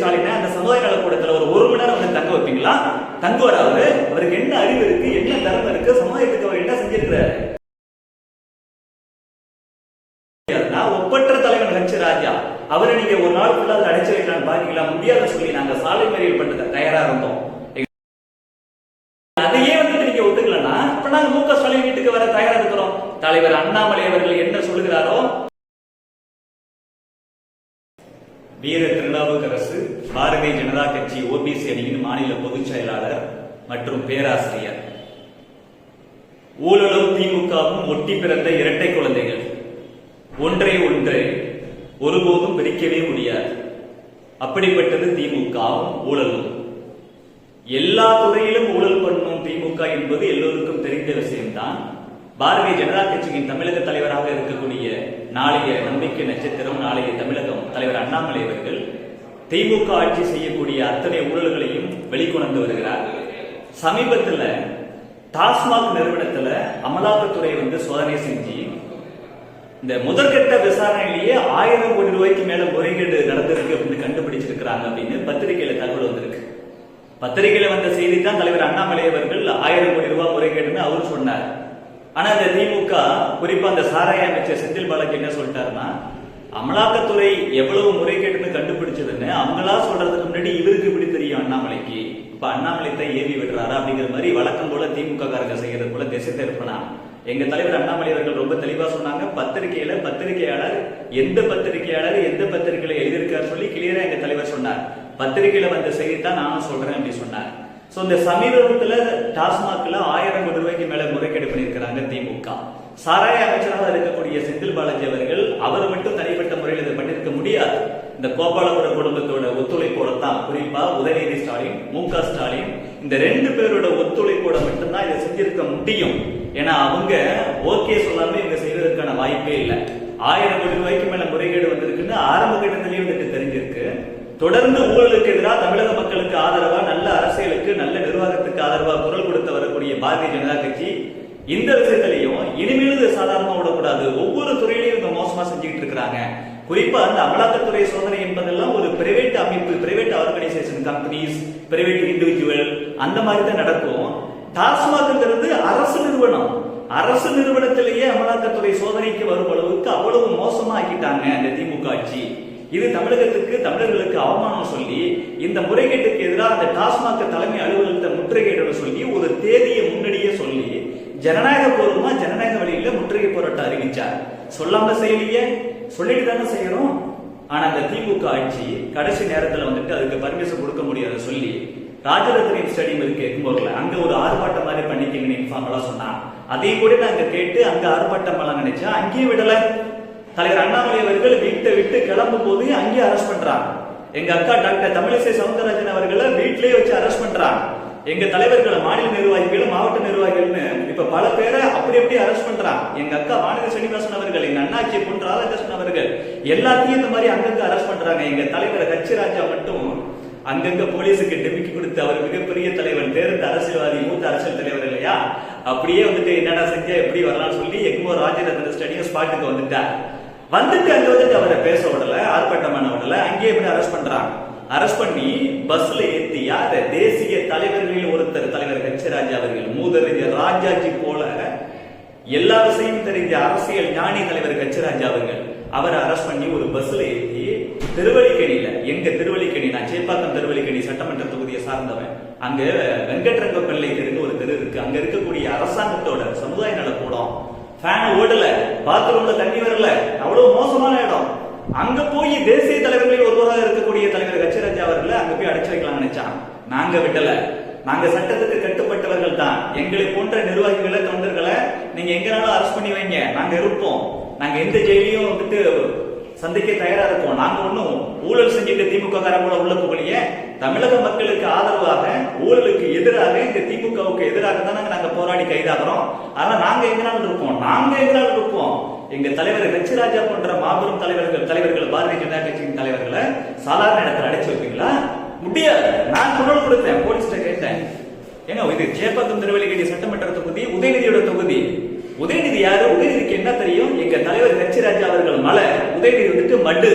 ஸ்டாலினை அந்த சமுதாய நலக்கூடத்துல ஒரு ஒரு மணி நேரம் வந்து தங்க வைப்பீங்களா? தங்குவார் அவரு? அவருக்கு என்ன அறிவு இருக்கு? என்ன திறமை இருக்கு? சமுதாயத்துக்கு அவர் என்ன செஞ்சிருக்கிறாரு நான் ஒப்பற்ற தலைவன் ஹெச் ராஜா அவரை நீங்க ஒரு நாள் ஃபுல்லா அதுல அடைச்சு வைக்கலாம் பாத்தீங்களா முடியாத சொல்லி நாங்க சாலை மறியல் பண்ண தயாரா இருந்தோம் அதையே வந்துட்டு நீங்க ஒத்துக்கலன்னா இப்ப நாங்க மு க ஸ்டாலின் வீட்டுக்கு வர தயாரா இருக்கிறோம் தலைவர் அண்ணாமலை அவர்கள் என்ன சொல்லுகிறாரோ வீர திருநாவுக்கரசு பாரதிய ஜனதா கட்சி ஓபிசி அணியின் மாநில பொதுச் செயலாளர் மற்றும் பேராசிரியர். ஊழலும் திமுகவும் ஒட்டி பிறந்த இரட்டை குழந்தைகள். ஒன்றை ஒன்று ஒருபோதும் பிரிக்கவே முடியாது. அப்படிப்பட்டது திமுகவும் ஊழலும். எல்லா துறையிலும் ஊழல் பண்ணும் திமுக என்பது எல்லோருக்கும் தெரிந்த விஷயம்தான். பாரதிய ஜனதா கட்சியின் தமிழக தலைவராக இருக்கக்கூடிய நாளைய நம்பிக்கை நட்சத்திரம் நாளைய தமிழகம் தலைவர் அண்ணாமலை அவர்கள் திமுக ஆட்சி செய்யக்கூடிய அத்தனை ஊழல்களையும் வெளிக்கொணர்ந்து வருகிறார். சமீபத்தில் டாஸ்மாக் நிறுவனத்தில் அமலாக்கத்துறை வந்து சோதனை செஞ்சு இந்த முதற்கட்ட விசாரணையிலேயே ஆயிரம் கோடி ரூபாய்க்கு மேல முறைகேடு நடந்திருக்கு அப்படின்னு கண்டுபிடிச்சிருக்கிறாங்க அப்படின்னு பத்திரிகையில தகவல் வந்திருக்கு. பத்திரிகையில வந்த செய்தி தான் தலைவர் அண்ணாமலை அவர்கள் ஆயிரம் கோடி ரூபாய் முறைகேடுன்னு அவர் சொன்னார். ஆனா இந்த திமுக குறிப்பா அந்த சாராய அமைச்சர் செந்தில் பாலாஜி என்ன சொல்லிட்டாருன்னா அமலாக்கத்துறை எவ்வளவு முறைகேடுன்னு கண்டுபிடிச்சதுன்னு அவங்களா சொல்றதுக்கு முன்னாடி இவருக்கு இப்படி தெரியும் அண்ணாமலைக்கு. இப்ப அண்ணாமலை தான் ஏவி விடுறாரு அப்படிங்கிற மாதிரி வழக்கம் போல திமுக காரங்க செய்யறது போல திசை இருப்பனா எங்க தலைவர் அண்ணாமலை அவர்கள் ரொம்ப தெளிவா சொன்னாங்க. பத்திரிகையில பத்திரிகையாளர் எந்த பத்திரிகையாளர் எந்த பத்திரிகையில எழுதியிருக்காரு சொல்லி கிளியரா எங்க தலைவர் சொன்னார். பத்திரிகையில வந்த செய்தி தான் நானும் சொல்றேன் அப்படி சொன்னார். சோ இந்த சமீபத்துல டாஸ்மாக்ல ஆயிரம் கோடி ரூபாய்க்கு மேல முறைகேடு பண்ணியிருக்கிறாங்க திமுக. சாராய அமைச்சராக இருக்கக்கூடிய செந்தில் பாலாஜி அவர்கள் அவர் மட்டும் தனிப்பட்ட முறையில் இதை பண்ணிருக்க முடியாது. இந்த கோபாலபுர குடும்பத்தோட ஒத்துழைப்போட தான் குறிப்பா உதயநிதி ஸ்டாலின் மு க ஸ்டாலின் இந்த ரெண்டு பேரோட ஒத்துழைப்போட மட்டும்தான் இதை செஞ்சிருக்க முடியும். ஏன்னா அவங்க ஓகே சொல்லாம இவங்க செய்வதற்கான வாய்ப்பே இல்லை. ஆயிரம் கோடி ரூபாய்க்கு மேல முறைகேடு வந்திருக்குன்னு ஆரம்ப கட்டத்திலேயே வந்துட்டு தெரிஞ்சிருக்கு. தொடர்ந்து ஊழலுக்கு எதிராக தமிழக மக்களுக்கு ஆதரவா நல்ல அரசியலுக்கு நல்ல நிர்வாகத்துக்கு ஆதரவா குரல் கொடுத்து வரக்கூடிய பாரதிய ஜனதா கட்சி இந்த விஷயத்திலையும் இனிமேலும் சாதாரணமா விடக்கூடாது. ஒவ்வொரு துறையிலையும் இவங்க மோசமா செஞ்சுக்கிட்டு இருக்கிறாங்க. குறிப்பா அந்த அமலாக்கத்துறை சோதனை என்பதெல்லாம் ஒரு பிரைவேட் அமைப்பு private organisation companies private individual அந்த மாதிரி தான் நடக்கும். டாஸ்மாக்ங்கிறது அரசு நிறுவனம். அரசு நிறுவனத்திலேயே அமலாக்கத்துறை சோதனைக்கு வரும் அளவுக்கு அவ்வளவு மோசமா ஆக்கிட்டாங்க அந்த திமுக ஆட்சி. இது தமிழகத்துக்கு தமிழர்களுக்கு அவமானம் சொல்லி இந்த முறைகேட்டுக்கு எதிராக அந்த டாஸ்மாக் தலைமை அலுவலகத்தை முற்றுகையிட சொல்லி ஒரு தேதியை முன்னாடியே சொல்லி ஜனநாயக பூர்வமா ஜனநாயக வழியில முற்றுகை போராட்டம் அறிவிச்சார். சொல்லாம செய்யலையே? சொல்லிட்டு தானே செய்யறோம் ஆனா அந்த திமுக ஆட்சி கடைசி நேரத்துல வந்துட்டு அதுக்கு பர்மிஷன் கொடுக்க முடியாத சொல்லி ராஜரத்னம் ஸ்டேடியம் இருக்கு எக்மோர்ல அங்க ஒரு ஆர்ப்பாட்டம் மாதிரி பண்ணிக்கீங்கன்னு இன்ஃபார்ம் சொன்னான். சொன்னா அதையும் கூட நாங்க கேட்டு அங்க ஆர்ப்பாட்டம் பண்ணலாம் நினைச்சா அங்கேயும் விடல. தலைவர் அண்ணாமலை அவர்கள் வீட்டை விட்டு கிளம்பும் போது அங்கேயே அரெஸ்ட் பண்றாங்க எங்க அக்கா டாக்டர் தமிழிசை சவுந்தரராஜன் அவர்களை வீட்டிலேயே வச்சு அரெஸ்ட் பண்றாங்க எங்க தலைவர்களை மாநில நிர்வாகிகள் மாவட்ட நிர்வாகிகள்னு இப்ப பல பேரை அப்படி எப்படி அரெஸ்ட் பண்றாங்க. எங்க அக்கா வானதி சீனிவாசன் அவர்கள் எங்க அண்ணாச்சி பொன் ராதாகிருஷ்ணன் அவர்கள் எல்லாத்தையும் இந்த மாதிரி அங்கங்க அரெஸ்ட் பண்றாங்க. எங்க தலைவர் கட்சி ராஜா மட்டும் அங்கங்க போலீஸுக்கு டெமிக்கி கொடுத்து அவர் மிகப்பெரிய தலைவர் தேர்ந்த அரசியல்வாதி மூத்த அரசியல் தலைவர் இல்லையா? அப்படியே வந்துட்டு என்னடா செஞ்சா எப்படி வரலாம்னு சொல்லி எங்கோ ராஜரத்ன ஸ்டேடியம் ஸ்பாட்டுக்கு வந்துட்டார். வந்துட்டு அங்க வந்துட்டு அவரை பேச விடல ஆர்ப்பாட்டம் பண்ண விடல அங்கேயே எப்படி அரெஸ்ட் பண்றாங்க. அரெஸ்ட் பண்ணி பஸ்ல யாரு தேசிய தலைவர்களில் ஒருத்தர் தலைவர் ஹெச் ராஜா அவர்கள் மூதறிஞர் ராஜாஜி போல எல்லா விஷயம் தெரிஞ்ச அரசியல் ஞானி தலைவர் ஹெச் ராஜா அவர்கள் அவரை அரெஸ்ட் பண்ணி ஒரு பஸ்ல ஏற்றி திருவல்லிக்கேணியில எங்க திருவல்லிக்கேணி நான் சேப்பாக்கம் திருவல்லிக்கேணி சட்டமன்ற தொகுதியை சார்ந்தவன் அங்க வெங்கட்ரங்க பிள்ளை தெருன்னு ஒரு தெரு இருக்கு. அங்க இருக்கக்கூடிய அரசாங்கத்தோட சமுதாய நலக்கூடம் ஃபேன் ஓடல பாத்ரூம்ல தண்ணி வரல அவ்வளவு மோசமான இடம். அங்க போய் தேசிய தலைவர்களில் ஒருவராக இருக்கக்கூடிய தலைவர் கச்சராஜா அவர்களை அங்க போய் அடைச்சு வைக்கலாம் நினைச்சான். நாங்க விடல நாங்க சட்டத்துக்கு கட்டுப்பட்டவர்கள் தான். எங்களை போன்ற நிர்வாகிகளை தொண்டர்களை நீங்க எங்கனாலும் அரெஸ்ட் பண்ணி வைங்க. நாங்க இருப்போம். நாங்க எந்த ஜெயிலையும் வந்துட்டு சந்திக்க தயாரா இருக்கோம். நாங்க ஒண்ணும் ஊழல் செஞ்சுட்டு திமுக காரங்கள உள்ள போகலைய தமிழக மக்களுக்கு ஆதரவாக ஊழலுக்கு எதிராக இந்த திமுகவுக்கு எதிராக தான் நாங்க போராடி கைதாகிறோம். ஆனா நாங்க எங்கனாலும் இருப்போம். நாங்க எங்கனாலும் இருப்போம். எங்க தலைவர் வெச்சிராஜா போன்ற மாபெரும் தலைவர்கள் தலைவர்கள் பாரதிய ஜனதா கட்சியின் தலைவர்களை சாதாரண இடத்துல அடைச்சு வைப்பீங்களா? முடியாது. நான் குரல் கொடுத்தேன் போலீஸ்ல கேட்டேன். ஏங்க இது சேப்பாக்கம் திருவள்ளிக்கேணி சட்டமன்ற தொகுதி உதயநிதியோட தொகுதி. உதயநிதி யாரு? உதயநிதிக்கு என்ன தெரியும்? எங்க தலைவர் ஹெச் ராஜா அவர்கள் மலை. உதயநிதி வந்துட்டு மடு.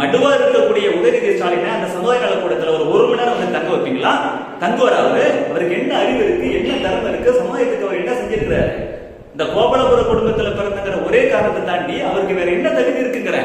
மடுவா இருக்கக்கூடிய உதயநிதி ஸ்டாலினை அந்த சமுதாய நலக்கூடத்துல ஒரு ஒரு மணி நேரம் வந்து தங்க வைப்பீங்களா? தங்குவார் அவரு? அவருக்கு என்ன அறிவு இருக்கு? என்ன திறமை இருக்கு? சமுதாயத்துக்கு அவர் என்ன செஞ்சிருக்கிறாரு? இந்த கோபலபுர குடும்பத்துல பிறந்தங்கிற ஒரே காரணத்தை தாண்டி அவருக்கு வேற என்ன தகுதி இருக்குங்கிற?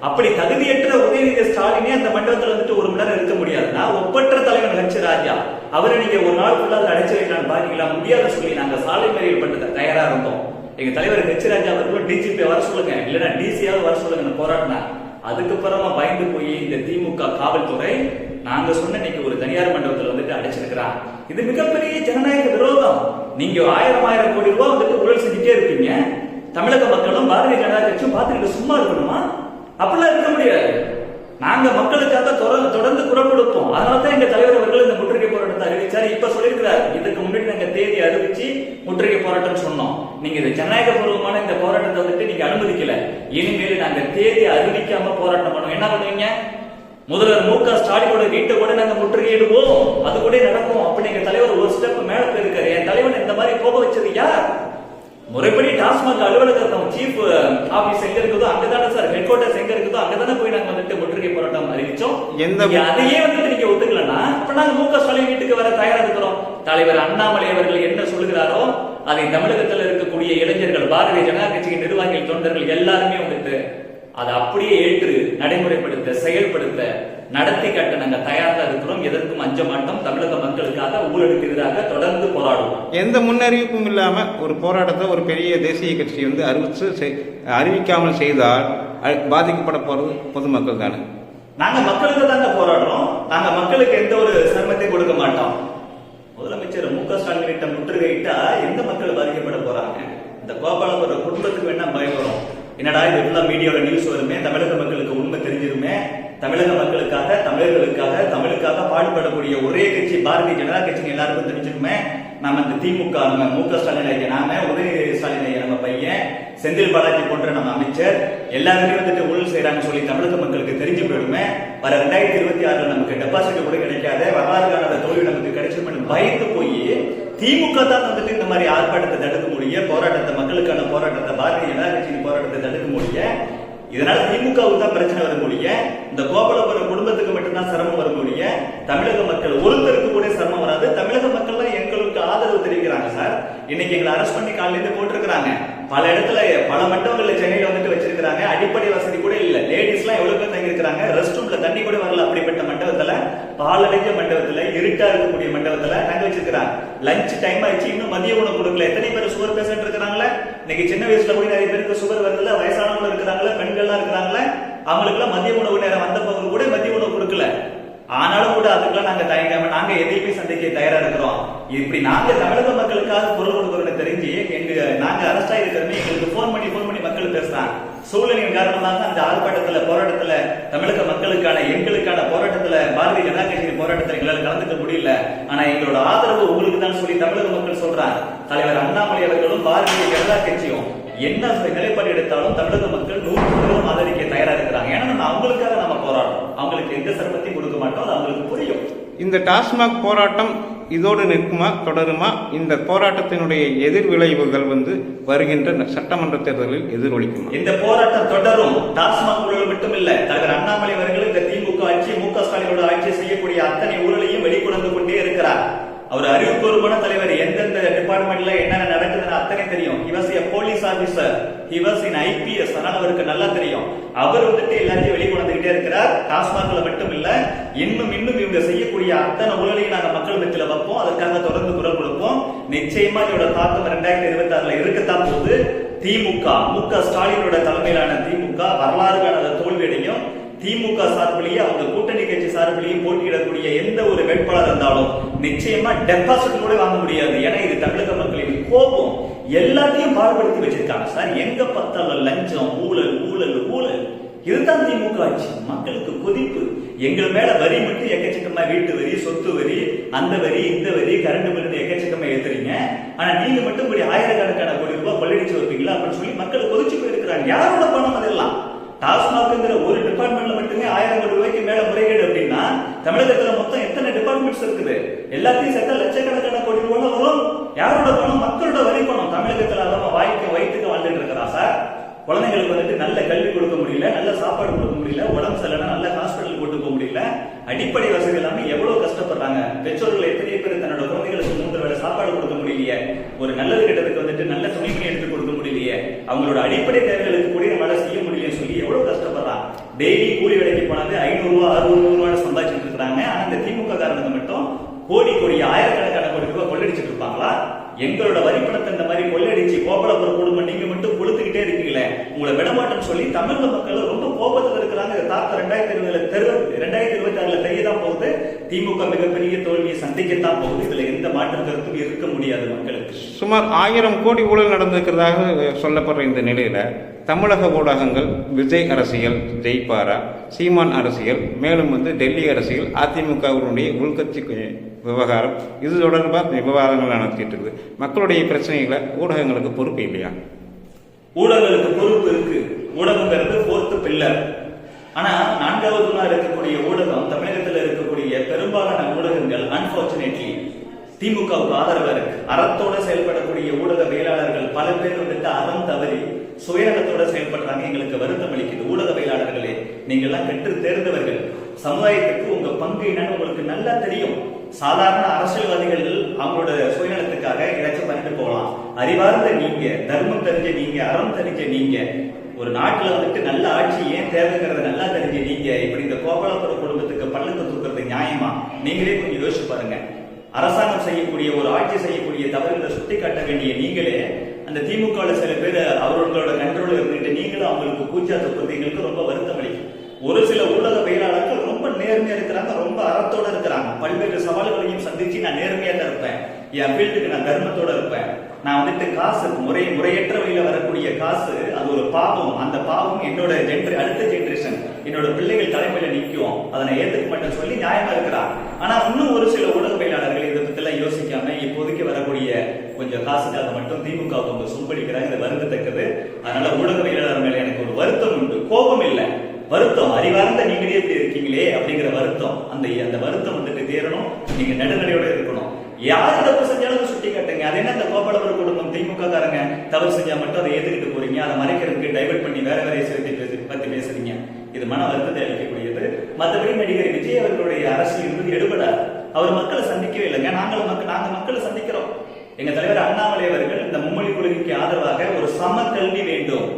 அப்படி தகுதியற்ற உதயநிதி ஸ்டாலினே அந்த மண்டபத்துல வந்துட்டு ஒரு மணி நேரம் இருக்க முடியாதுன்னா ஒப்பற்ற தலைவன் ஹெச் ராஜா. அவரை நீங்க ஒரு நாள் ஃபுல்லா அடைச்சு வைக்கலாம்னு பாத்தீங்களா? முடியாத சொல்லி நாங்க சாலை மறியல் பண்றது தயாரா இருந்தோம். எங்க தலைவர் ஹெச் ராஜா அவர்களும் டிஜிபி வர சொல்லுங்க. இல்லைன்னா டிசியாவது வர சொல்லுங்க போராட்டினா அதுக்கப்புறமா பயந்து போய் இந்த திமுக காவல்துறை நாங்க சொன்ன இன்னைக்கு ஒரு தனியார் மண்டபத்தில் வந்துட்டு அடைச்சிருக்கிறான் இது மிகப்பெரிய ஜனநாயக விரோதம். நீங்க ஆயிரம் ஆயிரம் கோடி ரூபாய் வந்துட்டு ஊழல் செஞ்சுட்டே இருப்பீங்க தமிழக மக்களும் பாரதிய ஜனதா கட்சியும் பார்த்துக்கிட்டு சும்மா இருக்கணுமா? அப்படிலாம் இருக்க முடியாது. நாங்க மக்களுக்காக தொடர்ந்து தொடர்ந்து குரல் கொடுப்போம். அதனால தான் எங்க தலைவர் அவர்கள் இந்த முற்றுகை போராட்டத்தை அறிவிச்சார். இப்ப சொல்லியிருக்கிறார். இதுக்கு முன்னாடி நாங்க தேதி அறிவிச்சு முற்றுகை போராட்டம் சொன்னோம். நீங்க இது ஜனநாயக பூர்வமான இந்த போராட்டத்தை வந்துட்டு நீங்க அனுமதிக்கல. இனிமேல் நாங்க தேதி அறிவிக்காம போராட்டம் பண்ணுவோம். என்ன பண்ணுவீங்க? முதல்வர் மு க ஸ்டாலினோட வீட்டை கூட நாங்க முற்றுகையிடுவோம். அது கூட நடக்கும். அப்படி எங்க தலைவர் ஒரு ஸ்டெப் மேல போயிருக்காரு. என் தலைவன் இந்த மாதிரி போக வச்சது யார்? முறைப்படி டாஸ்மாக் அலுவலகம் சீஃப் ஆபீஸ் எங்க இருக்குதோ அங்கதானே சார் ஹெட் குவார்டர்ஸ் எங்க இருக்குதோ அங்கதானே போய் நாங்க வந்துட்டு முற்றுகை போராட்டம் அறிவிச்சோம். எந்த- அதையே வந்துட்டு நீங்க ஒத்துக்கலன்னா அப்ப நாங்க மு க ஸ்டாலின் வீட்டுக்கு வர தயாரா இருக்கிறோம். தலைவர் அண்ணாமலை அவர்கள் என்ன சொல்லுகிறாரோ அதை தமிழகத்தில் இருக்கக்கூடிய இளைஞர்கள் பாரதிய ஜனதா கட்சியின் நிர்வாகிகள் தொண்டர்கள் எல்லாருமே வந்துட்டு அதை அப்படியே ஏற்று நடைமுறைப்படுத்த செயல்படுத்த நடத்தி காட்ட நாங்க தயாரா இருக்கிறோம். எதற்கும் அஞ்ச மாட்டோம். தமிழக மக்களுக்காக ஊழலுக்கு எதிராக தொடர்ந்து போராடுவோம். எந்த முன்னறிவிப்பும் இல்லாம ஒரு போராட்டத்தை ஒரு பெரிய தேசிய கட்சி வந்து அறிவிச்சு செய்- அறிவிக்காமல் செய்தால் பாதிக்கப்பட போறது பொதுமக்கள் தானே? நாங்க மக்களுக்கு தாங்க போராடுறோம். நாங்க மக்களுக்கு எந்த ஒரு சிரமத்தையும் கொடுக்க மாட்டோம். முதலமைச்சர் மு க ஸ்டாலின் கிட்ட முற்றுகையிட்டா எந்த மக்கள் பாதிக்கப்பட போறாங்க? இந்த கோபாலபுர குடும்பத்துக்கு வேணா பயம் வரும் என்னடா இது ஃபுல்லா மீடியாவோட நியூஸ் வருமே? தமிழக மக்களுக்கு உண்மை தெரிஞ்சிருமே? தமிழக மக்களுக்காக தமிழர்களுக்காக தமிழுக்காக பாடுபடக்கூடிய ஒரே கட்சி பாரதிய ஜனதா கட்சின்னு எல்லாருக்கும் தெரிஞ்சிருமே நம்ம இந்த திமுக நம்ம மு க ஸ்டாலின் ஐயா நாம உதயநிதி ஸ்டாலின் ஐயா நம்ம பையன் செந்தில் பாலாஜி போன்ற நம்ம அமைச்சர் எல்லாருமே வந்துட்டு ஊழல் செய்யறாங்க சொல்லி தமிழக மக்களுக்கு தெரிஞ்சு போயிடுமே. வர ரெண்டாயிரத்தி இருபத்தி ஆறுல நமக்கு டெபாசிட் கூட கிடைக்காத. வரலாறு காணாத தோல்வி நமக்கு கிடைச்சிருமே பயந்து போய் திமுக தான் வந்துட்டு இந்த மாதிரி ஆர்ப்பாட்டத்தை தடுக்க முடிய போராட்டத்தை மக்களுக்கான போராட்டத்தை பாரதிய ஜனதா கட்சியின் போராட்டத்தை தடுக்க முடிய இதனால திமுகவுக்கு தான் பிரச்சனை வர இந்த கோபாலபுரம் குடும்பத்துக்கு மட்டும்தான் சிரமம் வர தமிழக மக்கள் ஒருத்தருக்கு கூட சிரமம் வராது. தமிழக மக்கள் தான் எங்களுக்கு ஆதரவு தெரிவிக்கிறாங்க சார். இன்னைக்கு எங்களை அரெஸ்ட் பண்ணி காலையில இருந்து போட்டிருக்கிறாங்க. பல இடத்துல பல மண்டபங்கள்ல சென்னையில வந்துட்டு இருக்கிறாங்க அடிப்படை வசதி கூட இல்ல. லேடிஸ் எல்லாம் எவ்வளவு பேர் தங்கி இருக்கிறாங்க ரெஸ்ட் ரூம்ல தண்ணி கூட வரல. அப்படிப்பட்ட மண்டபத்துல பாலடைஞ்ச மண்டபத்துல இருட்டா இருக்கக்கூடிய மண்டபத்துல தங்க வச்சிருக்கிறாங்க. லஞ்ச் டைம் ஆயிடுச்சு. இன்னும் மதிய உணவு கொடுக்கல. எத்தனை பேர் சுகர் பேஷண்ட் இருக்கிறாங்களே? இன்னைக்கு சின்ன வயசுல கூட நிறைய பேருக்கு சுகர் வரல வயசானவங்க இருக்கிறாங்களே? பெண்கள்லாம் இருக்கிறாங்களே? அவங்களுக்கு எல்லாம் மதிய உணவு நேரம் வந்த கூட மதிய உணவு கொடுக்கல. ஆனாலும் கூட அதுக்கெல்லாம் நாங்க தயங்காம நாங்க எதையுமே சந்திக்க தயாரா இருக்கிறோம். இப்படி நாங்க தமிழக மக்களுக்காக குரல் கொடுக்கறோம்னு தெரிஞ்சு எங்க நாங்க அரெஸ்ட் ஆயிருக்கிறோமே எங்களுக்கு போன் பண்ணி போன் பண்ணி மக்கள் பேசுறாங்க. சூழலின் காரணமாக அந்த ஆர்ப்பாட்டத்தில் போராட்டத்துல தமிழக மக்களுக்கான எங்களுக்கான போராட்டத்தில் பாரதிய ஜனதா கட்சியின் போராட்டத்தில் எங்களால கலந்துக்க முடியல. ஆனா எங்களோட ஆதரவு உங்களுக்கு தான் சொல்லி தமிழக மக்கள் சொல்றாங்க. தலைவர் அண்ணாமலை அவர்களும் பாரதிய ஜனதா கட்சியும் என்ன நிலைப்பாடு எடுத்தாலும் தமிழக மக்கள் நூறு சதவீதம் ஆதரிக்க தயாரா இருக்கிறாங்க. ஏன்னா நம்ம அவங்களுக்காக நம்ம போராடுறோம். அவங்களுக்கு எந்த சிரமத்தையும் கொடுக்க மாட்டோம். அது அவங்களுக்கு புரியும். இந்த டாஸ்மாக் போராட்டம் இதோடு நிற்குமா தொடருமா? இந்த போராட்டத்தினுடைய எதிர் விளைவுகள் வந்து வருகின்ற சட்டமன்ற தேர்தலில் எதிரொலிக்குமா இந்த போராட்டம் தொடரும். டாஸ்மாக் ஊழல் மட்டும் தலைவர் அண்ணாமலை அவர்கள் இந்த திமுக ஆட்சி மு க ஸ்டாலினோட ஆட்சி செய்யக்கூடிய அத்தனை ஊழலையும் வெளிக்கொண்டு கொண்டே இருக்கிறார். அவர் அறிவுபூர்வமான தலைவர். எந்தெந்த டிபார்ட்மெண்ட்ல என்னென்ன நடக்குதுன்னு அத்தனை தெரியும். He was police officer he in IPS அதனால அவருக்கு நல்லா தெரியும். அவர் வந்துட்டு எல்லாத்தையும் வெளிக்கொண்டுகிட்டே இருக்கிறார். டாஸ்மாக்ல மட்டும் இல்ல இன்னும் இன்னும் இவங்க செய்யக்கூடிய அத்தனை ஊழலையும் நாங்க மக்கள் மத்தியில வைப்போம். அதற்காக தொடர்ந்து குரல் கொடுப்போம். நிச்சயமா இதோட தாக்கம் ரெண்டாயிரத்தி இருபத்தி ஆறுல இருக்கத்தான் போகுது. திமுக மு க ஸ்டாலினோட தலைமையிலான திமுக வரலாறு காணாத தோல்வியடையும். திமுக சார்பிலேயே அவங்க கூட்டணி கட்சி சார்பிலேயே போட்டியிடக்கூடிய எந்த ஒரு வேட்பாளர் இருந்தாலும் நிச்சயமா டெபாசிட் கூட வாங்க முடியாது. ஏன்னா இது தமிழக மக்களின் கோபம். எல்லாத்தையும் பாடுபடுத்தி வச்சிருக்காங்க. சார் எங்க பார்த்தாலும் லஞ்சம் ஊழல் ஊழல் ஊழல். இதுதான் திமுக ஆட்சி. மக்களுக்கு கொதிப்பு. எங்கள் மேல வரி மட்டும் எக்கச்சக்கமா வீட்டு வரி சொத்து வரி அந்த வரி இந்த வரி கரண்ட் பில் எக்கச்சக்கமா ஏத்துறீங்க ஆனா நீங்க மட்டும் இப்படி ஆயிரக்கணக்கான கோடி ரூபாய் கொள்ளடிச்சு வைப்பீங்களா அப்படின்னு சொல்லி மக்கள் கொதிச்சு போயிருக்கிறாங்க. யாரோட பணம் அதெல்லாம்? டாஸ்மாக்ங்கிற ஒரு டிபார்ட்மெண்ட்ல மட்டுமே ஆயிரம் கோடி ரூபாய்க்கு மேல முறைகேடு அப்படின்னா தமிழகத்துல மொத்தம் எத்தனை டிபார்ட்மெண்ட்ஸ் இருக்குது? எல்லாத்தையும் சேர்த்தா லட்சக்கணக்கான கோடி ரூபாய் வரும். யாரோட பணம்? மக்களோட வரி பணம். தமிழகத்துல அல்லாம வாய்க்கு வயிற்றுக்கு வாழ்ந்துட்டு இருக்கிறா சார்? குழந்தைங்களுக்கு வந்துட்டு நல்ல கல்வி கொடுக்க முடியல நல்ல சாப்பாடு கொடுக்க முடியல உடம்பு சரியில்லைனா நல்ல ஹாஸ்பிட்டல் கூட்டு போக முடியல. அடிப்படை வசதி இல்லாம எவ்வளவு கஷ்டப்படுறாங்க? பெற்றோர்கள் எத்தனை பேர் தன்னோட குழந்தைகளுக்கு மூன்று வேலை சாப்பாடு கொடுக்க முடியலையே. ஒரு நல்லது கெட்டதுக்கு வந்துட்டு நல்ல துணிமணி எடுத்து கொடுக்க முடியலையே. அவங்களோட அடிப்படை தேவை கூட நம்மளால செய்ய முடியலையே சொல்லி எவ்வளவு கஷ்டப்படுறான் டெய்லி கூலி வேலைக்கு போனாது ஐநூறு ரூபா அறுநூறு ரூபாய் சம்பாதிச்சுட்டு இருக்காங்க ஆனா இந்த திமுக காரணங்க மட்டும் கோடி கோடி ஆயிரக்கணக்கான கோடி ரூபாய் கொள்ளடிச்சிட்டு இருப்பாங்களா எங்களோட வரி பணத்தை இந்த மாதிரி கொள்ளடிச்சு கோபாலபுர குடும்பம் நீங்க மட்டும் கொளுத்துக்கிட்டே இருக்கீங்களே உங்களை விடமாட்டேன்னு சொல்லி தமிழக மக்கள் ரொம்ப கோபத்துல இருக்கிறாங்க. தாக்கம் ரெண்டாயிரத்தி இருபதுல தெரு ரெண்டாயிரத்தி இருபத்தி ஆறுல தெரியதான் போகுது. திமுக மிகப்பெரிய தோல்வியை சந்திக்கத்தான் போகுது. இதுல எந்த மாற்று கருத்தும் இருக்க முடியாது மக்களுக்கு. சுமார் ஆயிரம் கோடி ஊழல் நடந்திருக்கிறதாக சொல்லப்படுற இந்த நிலையில தமிழக ஊடகங்கள் விஜய் அரசியல் ஜெய்பாரா சீமான் அரசியல் மேலும் வந்து டெல்லி அரசியல் அதிமுகவினுடைய உள்கட்சி விவகாரம் இது தொடர்பாக விவாதங்கள் நடத்திட்டு இருக்குது மக்களுடைய பிரச்சனைகளை ஊடகங்களுக்கு பொறுப்பு இல்லையா? ஊடகங்களுக்கு பொறுப்பு ஊடகங்கிறது ஃபோர்த்து பில்லர் ஆனா நான்காவது இருக்கக்கூடிய ஊடகம் தமிழகத்தில் இருக்கக்கூடிய பெரும்பாலான ஊடகங்கள் அன்பார்ச்சுனேட்லி திமுகவுக்கு ஆதரவா இருக்கு. அறத்தோட செயல்படக்கூடிய ஊடகவியலாளர்கள் பல பேர் வந்துட்டு அறம் தவறி சுயநலத்தோட செயல்படுறாங்க. எங்களுக்கு வருத்தம் அளிக்குது. ஊடகவியலாளர்களே நீங்க எல்லாம் கற்று தேர்ந்தவர்கள். சமுதாயத்துக்கு உங்க பங்கு என்னன்னு உங்களுக்கு நல்லா தெரியும். சாதாரண அரசியல்வாதிகள் அவங்களோட சுயநலத்துக்காக ஏதாச்சும் பண்ணிட்டு போகலாம். அறிவார்ந்த நீங்க தர்மம் தெரிஞ்ச நீங்க அறம் தெரிஞ்ச நீங்க ஒரு நாட்டுல வந்துட்டு நல்ல ஆட்சி ஏன் தேவைங்கிறத நல்லா தெரிஞ்சு நீங்க இப்படி இந்த கோபாலபுர குடும்பத்துக்கு பள்ளத்தை தூக்குறது நியாயமா? நீங்களே கொஞ்சம் யோசிச்சு பாருங்க. அரசாங்கம் செய்யக்கூடிய ஒரு ஆட்சி செய்யக்கூடிய தவறுகளை சுட்டி காட்ட வேண்டிய நீங்களே அந்த திமுக சில பேர் அவர்களோட கண்ட்ரோல் இருந்துட்டு நீங்களும் அவங்களுக்கு பூஜா தூக்குறது எங்களுக்கு ரொம்ப வருத்தம் அளிக்கும். ஒரு சில ஊடகவியலாளர்கள் ரொம்ப நேர்மையா இருக்கிறாங்க ரொம்ப அறத்தோட இருக்கிறாங்க. பல்வேறு சவால்களையும் சந்திச்சு நான் நேர்மையா தான் இருப்பேன். என் ஃபீல்டுக்கு நான் தர்மத்தோட இருப்பேன். நான் வந்துட்டு காசு முறை முறையற்ற வழியில வரக்கூடிய காசு அது ஒரு பாவம். அந்த பாவம் என்னோட ஜென்ரே அடுத்த ஜென்ரேஷன் என்னோட பிள்ளைகள் தலைமையில நிற்கும் அதை நான் ஏத்துக்க மாட்டேன் சொல்லி நியாயமா இருக்கிறான். ஆனா இன்னும் ஒரு சில ஊடகவியலாளர்கள் இதை பத்தி யோசிக்காம இப்போதைக்கு வரக்கூடிய கொஞ்சம் காசுக்காக மட்டும் திமுக கொஞ்சம் சும்படிக்கிறாங்க இது வருந்தத்தக்கது. அதனால ஊடகவியலாளர் மேல எனக்கு ஒரு வருத்தம் உண்டு. கோபம் இல்லை. வருத்தம். அறிவார்ந்த நீங்களே இப்படி இருக்கீங்களே அப்படிங்கிற வருத்தம். அந்த அந்த வருத்தம் வந்துட்டு தீரணும் நீங்க நடுநடையோட யார் தப்பு செஞ்சாலும் அதை சுட்டி காட்டுங்க. அது என்ன அந்த கோபாலபுர குடும்பம்? திமுக காரங்க தவறு செஞ்சா மட்டும் அதை ஏத்துக்கிட்டு போறீங்க. அதை மறைக்கிறதுக்கு டைவர்ட் பண்ணி வேற வேற விஷயத்தை பேசி பத்தி பேசுறீங்க. இது மன வருத்தத்தை அளிக்கக்கூடியது. மற்றபடி நடிகர் விஜய் அவர்களுடைய அரசியல் இருந்து எடுபடாது. அவர் மக்களை சந்திக்கவே இல்லைங்க. நாங்களும் மக்கள் நாங்க மக்களை சந்திக்கிறோம். எங்க தலைவர் அண்ணாமலை அவர்கள் இந்த மும்மொழி கொள்கைக்கு ஆதரவாக ஒரு சம கல்வி வேண்டும்.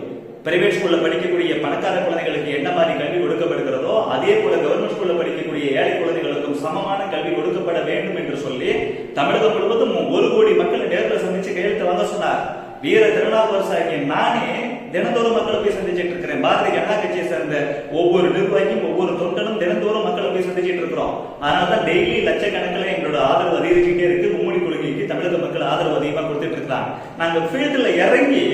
பிரைவேட் ஸ்கூல்ல படிக்கக்கூடிய பணக்கார குழந்தைகளுக்கு என்ன மாதிரி கல்வி கொடுக்கப்படுகிறதோ அதே போல கவர்மெண்ட் ஸ்கூல்ல படிக்கக்கூடிய ஏழை குழந்தைகளுக்கும் சமமான கல்வி கொடுக்கப்பட வேண்டும் என்று சொல்லி தமிழகம் முழுவதும் ஒரு கோடி மக்கள் நேரில் சந்திச்சு கையெழுத்து வாங்க சொன்னார். வீர திருநாவுக்கரசு ஆகிய நானே தினந்தோறும் மக்களை போய் சந்திச்சுட்டு இருக்கிறேன். பாரதிய ஜனதா கட்சியை சேர்ந்த ஒவ்வொரு நிர்வாகியும் ஒவ்வொரு தொண்டனும் தினந்தோறும் மக்களை போய் சந்திச்சுட்டு இருக்கிறோம். அதனாலதான் டெய்லி லட்சக்கணக்கில் எங்களோட ஆதரவு அதிகரிச்சுட்டே இருக்கு. மும்மொழி கொள்கைக்கு தமிழக மக்கள் ஆதரவு அதிகமாக கொடுத்துட்டு இருக்கிறாங்க. நாங்க ஃபீல்டுல இறங்கி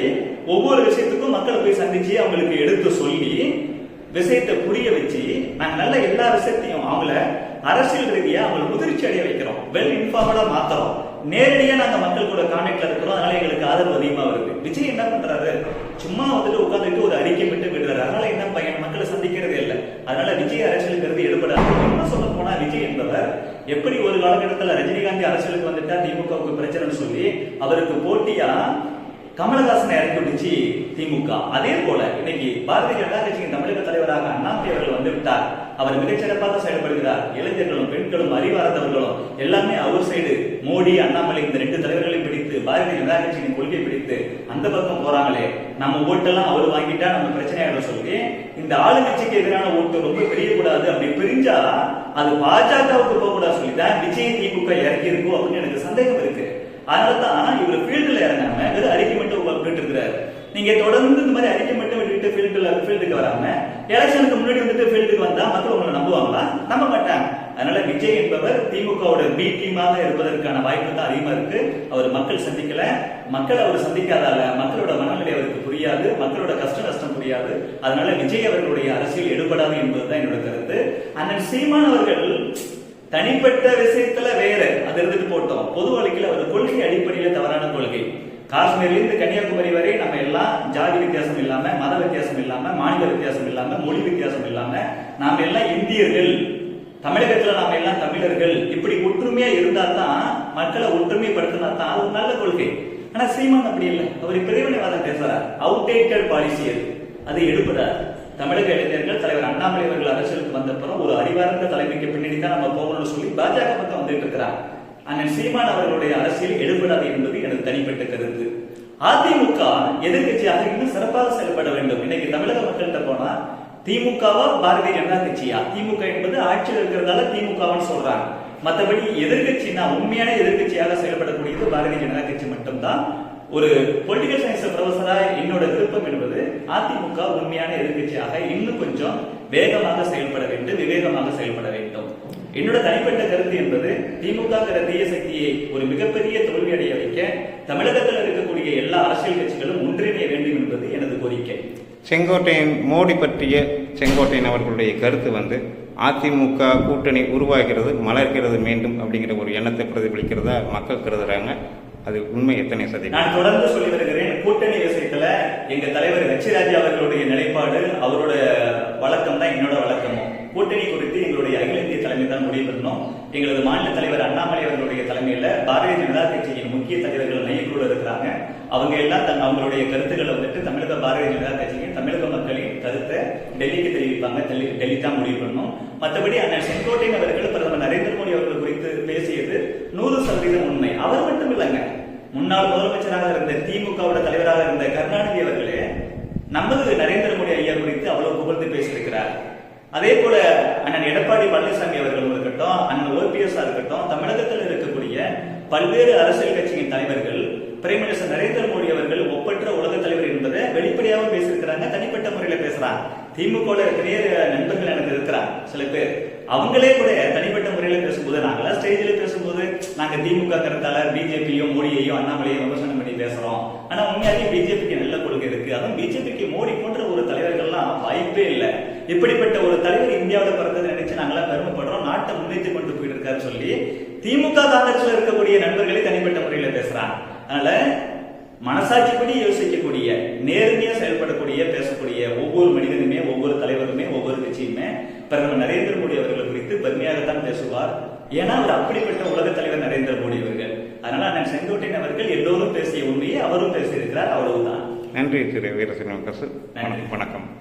ஒவ்வொரு விஷயத்துக்கும் மக்களை போய் சந்திச்சு அவங்களுக்கு எடுத்து சொல்லி விஷயத்தை புரிய வச்சு நாங்க நல்ல எல்லா விஷயத்தையும் அவங்கள அரசியல் ரீதியா அவங்களை முதிர்ச்சி அடைய வைக்கிறோம். வெல் இன்ஃபார்மடா மாத்துறோம். நேரடியா நாங்க மக்கள் கூட கான்டாக்ட்ல இருக்கிறோம். அதனால எங்களுக்கு ஆதரவு அதிகமா வருது. விஜய் என்ன பண்றாரு? சும்மா வந்துட்டு உட்காந்துட்டு ஒரு அறிக்கை விட்டு விடுறாரு. அதனால என்ன பையன்? மக்களை சந்திக்கிறதே இல்லை. அதனால விஜய் அரசியலுங்கிறது எடுபடாது. என்ன சொல்ல போனா விஜய் என்பவர் எப்படி ஒரு காலகட்டத்தில் ரஜினிகாந்த் அரசியலுக்கு வந்துட்டா திமுகவுக்கு பிரச்சனைன்னு சொல்லி அவருக்கு போட்டியா கமலஹாசனை இறக்கி விட்டுச்சு திமுக. அதே போல இன்னைக்கு பாரதிய ஜனதா கட்சியின் தமிழக தலைவராக அண்ணாமலை அவர்கள் வந்து விட்டார். அவர் மிகச்சிறப்பாக செயல்படுகிறார். இளைஞர்களும் பெண்களும் அறிவார்ந்தவர்களும் எல்லாமே அவர் சைடு மோடி அண்ணாமலை இந்த ரெண்டு தலைவர்களையும் பிடித்து பாரதிய ஜனதா கட்சியின் கொள்கை பிடித்து அந்த பக்கம் போறாங்களே நம்ம ஓட்டெல்லாம் அவர் வாங்கிட்டா நம்ம பிரச்சனையாக சொல்லி இந்த ஆளுங்கட்சிக்கு எதிரான ஓட்டு ரொம்ப பிரியக்கூடாது. அப்படி பிரிஞ்சா அது பாஜகவுக்கு போக கூடாது சொல்லி தான் விஜய் திமுக இறக்கி இருக்கும் அப்படின்னு எனக்கு சந்தேகம் இருக்கு. அதனால தான் இவர் ஃபீல்டுல இறங்காம வெறும் அறிக்கை நீங்க தொடர்ந்து இந்த மாதிரி அறிக்கை மட்டும் விட்டுட்டு ஃபீல்டுல ஃபீல்டுக்கு வராம எலெக்ஷனுக்கு முன்னாடி வந்துட்டு ஃபீல்டுக்கு வந்தா மக்கள் உங்களை நம்புவாங்களா? நம்ப மாட்டாங்க. அதனால விஜய் என்பவர் திமுகவோட பி டீமாக இருப்பதற்கான வாய்ப்பு தான் அதிகமா இருக்கு. அவர் மக்கள் சந்திக்கல. மக்கள் அவர் சந்திக்காதால மக்களோட மனநிலை அவருக்கு புரியாது. மக்களோட கஷ்ட நஷ்டம் புரியாது. அதனால விஜய் அவர்களுடைய அரசியல் எடுபடாது என்பதுதான் என்னோட கருத்து. அண்ணன் சீமான் அவர்கள் தனிப்பட்ட விஷயத்துல வேற. அது இருந்துட்டு போட்டோம். பொது வழக்கில் அவர் கொள்கை அடிப்படையில தவறான கொள்கை. காஷ்மீர்லேருந்து கன்னியாகுமரி வரை நம்ம எல்லாம் ஜாதி வித்தியாசம் இல்லாமல் மத வித்தியாசம் இல்லாமல் மாநில வித்தியாசம் இல்லாமல் மொழி வித்தியாசம் இல்லாமல் நாம் எல்லாம் இந்தியர்கள். தமிழகத்தில் நாம் எல்லாம் தமிழர்கள். இப்படி ஒற்றுமையா இருந்தா தான் மக்களை ஒற்றுமைப்படுத்தினா தான் அது நல்ல கொள்கை. ஆனா சீமான் அப்படி இல்லை. அவர் பிரிவினைவாதம் பேசுறார். அவுடேட்டட் பாலிசி அது. அதை எடுப்பதார். தமிழக இளைஞர்கள் தலைவர் அண்ணாமலை அவர்கள் அரசியலுக்கு வந்தப்புறம் ஒரு அறிவார்ந்த தலைமைக்கு பின்னணி தான் நம்ம போகணும்னு சொல்லி பாஜக பக்கம் வந்துட்டு இருக்கிறார். அண்ணன் சீமான் அவர்களுடைய அரசியல் எடுபடாது என்பது எனது தனிப்பட்ட கருத்து. அதிமுக எதிர்க்கட்சியாக இன்னும் சிறப்பாக செயல்பட வேண்டும். இன்னைக்கு தமிழக மக்கள்கிட்ட போனா திமுகவா பாரதிய ஜனதா கட்சியா? திமுக என்பது ஆட்சியில் இருக்கிறதால திமுகவான்னு சொல்றாங்க. மற்றபடி எதிர்கட்சினா உண்மையான எதிர்க்கட்சியாக செயல்படக்கூடியது பாரதிய ஜனதா கட்சி மட்டும்தான். ஒரு பொலிட்டிக்கல் சயின்ஸ் ப்ரொஃபஸரா என்னோட விருப்பம் என்பது அதிமுக உண்மையான எதிர்க்கட்சியாக இன்னும் கொஞ்சம் வேகமாக செயல்பட வேண்டும் விவேகமாக செயல்பட வேண்டும். என்னோட தனிப்பட்ட கருத்து என்பது திமுக தீய சக்தியை ஒரு மிகப்பெரிய தோல்வி அடைய வைக்க தமிழகத்தில் இருக்கக்கூடிய எல்லா அரசியல் கட்சிகளும் ஒன்றிணைய வேண்டும் என்பது எனது கோரிக்கை. செங்கோட்டையன் மோடி பற்றிய செங்கோட்டையன் அவர்களுடைய கருத்து வந்து அதிமுக கூட்டணி உருவாகிறது மலர்கிறது மீண்டும் அப்படிங்கிற ஒரு எண்ணத்தை பிரதிபலிக்கிறதா மக்கள் கருதுறாங்க. அது உண்மை எத்தனை சதவீதம்? நான் தொடர்ந்து சொல்லி வருகிறேன் கூட்டணி விஷயத்துல எங்க தலைவர் ஹெச்ராஜா அவர்களுடைய நிலைப்பாடு அவரோட வழக்கம் தான் என்னோட வழக்கமும். கூட்டணி குறித்து எங்களுடைய அகில இந்திய தலைமை தான் முடிவு பண்ணோம். எங்களது மாநில தலைவர் அண்ணாமலை அவர்களுடைய தலைமையில பாரதிய ஜனதா கட்சியின் முக்கிய தலைவர்கள் மையக்குழு இருக்கிறாங்க. அவங்க எல்லாம் தன் அவங்களுடைய கருத்துக்களை வந்துட்டு தமிழக பாரதிய ஜனதா கட்சியின் தமிழக மக்களின் கருத்தை டெல்லிக்கு தெரிவிப்பாங்க. டெல்லி டெல்லி தான் முடிவு பண்ணும். மற்றபடி அண்ணன் செங்கோட்டையன் அவர்கள் பிரதமர் நரேந்திர மோடி அவர்கள் குறித்து பேசியது நூறு சதவீதம் உண்மை. அவர் மட்டும் இல்லைங்க. முன்னாள் முதலமைச்சராக இருந்த திமுகவோட தலைவராக இருந்த கருணாநிதி அவர்களே நமது நரேந்திர மோடி ஐயா குறித்து அவ்வளவு புகழ்ந்து பேசியிருக்கிறார். அதே போல அண்ணன் எடப்பாடி பழனிசாமி அவர்களும் இருக்கட்டும் அண்ணன் ஓபிஎஸ் இருக்கட்டும் தமிழகத்தில் இருக்கக்கூடிய பல்வேறு அரசியல் கட்சியின் தலைவர்கள் பிரைம் மினிஸ்டர் நரேந்திர மோடி அவர்கள் ஒப்பற்ற உலக தலைவர் என்பதை வெளிப்படையாக பேசியிருக்கிறாங்க தனிப்பட்ட முறையில பேசுறாங்க. திமுக நிறைய நண்பர்கள் எனக்கு இருக்கிறாங்க சில பேர். அவங்களே கூட தனிப்பட்ட முறையில பேசும்போது நாங்களாம் ஸ்டேஜில் பேசும்போது நாங்க திமுக கருத்தாளர் பிஜேபியும் மோடியையும் அண்ணாமலையும் விமர்சனம் பண்ணி பேசுறோம். ஆனா உண்மையாலேயே பிஜேபிக்கு நல்ல கொள்கை இருக்கு. அதுவும் பிஜேபிக்கு மோடி வாய்ப்பே இல்லை. இப்படிப்பட்ட ஒரு தலைவர் இந்தியாவில் பிறந்ததை நினைச்சு நாங்களாம் பெருமைப்படுறோம். நாட்டை முன்னேற்றி கொண்டு போயிட்டு இருக்காரு சொல்லி திமுக காங்கிரஸ்ல இருக்கக்கூடிய நண்பர்களே தனிப்பட்ட முறையில பேசுறாங்க. அதனால மனசாட்சிப்படி யோசிக்கக்கூடிய நேர்மையா செயல்படக்கூடிய பேசக்கூடிய ஒவ்வொரு மனிதனுமே ஒவ்வொரு தலைவருமே ஒவ்வொரு கட்சியுமே பிரதமர் நரேந்திர மோடி அவர்கள் குறித்து பெருமையாகத்தான் பேசுவார். ஏன்னா அவர் அப்படிப்பட்ட உலக தலைவர் நரேந்திர மோடி அவர்கள். அதனால அண்ணன் செங்கோட்டையன் அவர்கள் எல்லோரும் பேசிய உண்மையை அவரும் பேசியிருக்கிறார். அவ்வளவுதான். நன்றி திரு வீரசிங்கம். வணக்கம்.